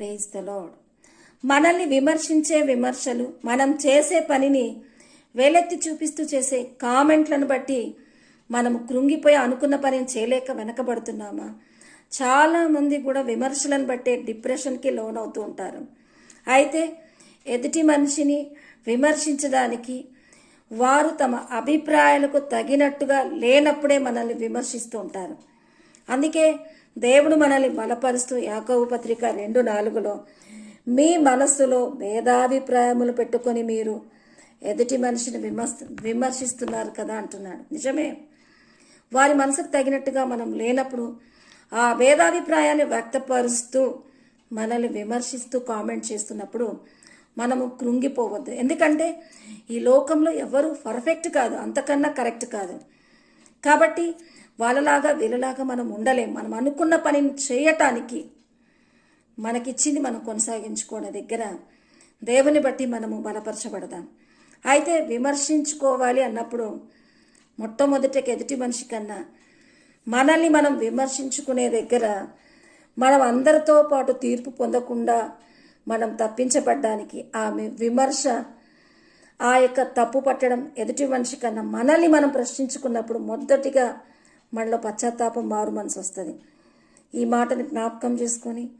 Praise the lord మనల్ని విమర్శించే విమర్శలు మనం చేసే పనిని వేలెత్తి చూపిస్తూ చేసే కామెంట్లను బట్టి మనం కృంగిపోయి అనుకున్న పని చేయలేక వెనకబడుతున్నామా? చాలా మంది కూడా విమర్శలను బట్టే డిప్రెషన్కి లోనవుతూ ఉంటారు. అయితే ఎదుటి మనిషిని విమర్శించడానికి వారు తమ అభిప్రాయాలకు తగినట్టుగా లేనప్పుడే మనల్ని విమర్శిస్తూ ఉంటారు. అందుకే దేవుడు మనల్ని బలపరుస్తూ యాకవు పత్రిక రెండు నాలుగులో మీ మనస్సులో భేదాభిప్రాయములు పెట్టుకొని మీరు ఎదుటి మనిషిని విమర్శ విమర్శిస్తున్నారు కదా అంటున్నాడు. నిజమే. వారి మనసుకు తగినట్టుగా మనం లేనప్పుడు ఆ భేదాభిప్రాయాన్ని వ్యక్తపరుస్తూ మనల్ని విమర్శిస్తూ కామెంట్ చేస్తున్నప్పుడు మనము కృంగిపోవద్దు. ఎందుకంటే ఈ లోకంలో ఎవరు పర్ఫెక్ట్ కాదు అంతకన్నా కరెక్ట్ కాదు. కాబట్టి వాళ్ళలాగా వీళ్ళలాగా మనం ఉండలేం. మనం అనుకున్న పనిని చేయటానికి మనకిచ్చింది మనం కొనసాగించుకోవడం దగ్గర దేవుని బట్టి మనము బలపరచబడదాం అయితే విమర్శించుకోవాలి అన్నప్పుడు మొట్టమొదటికి ఎదుటి మనిషి కన్నా మనల్ని మనం విమర్శించుకునే దగ్గర మనం అందరితో పాటు తీర్పు పొందకుండా మనం తప్పించబడ్డానికి ఆ విమర్శ ఆ యొక్క తప్పు పట్టడం ఎదుటి మనిషి కన్నా మనల్ని మనం ప్రశ్నించుకున్నప్పుడు మొదటిగా మనలో పశ్చాత్తాపం మారు మనసు వస్తుంది. ఈ మాటని జ్ఞాపకం చేసుకొని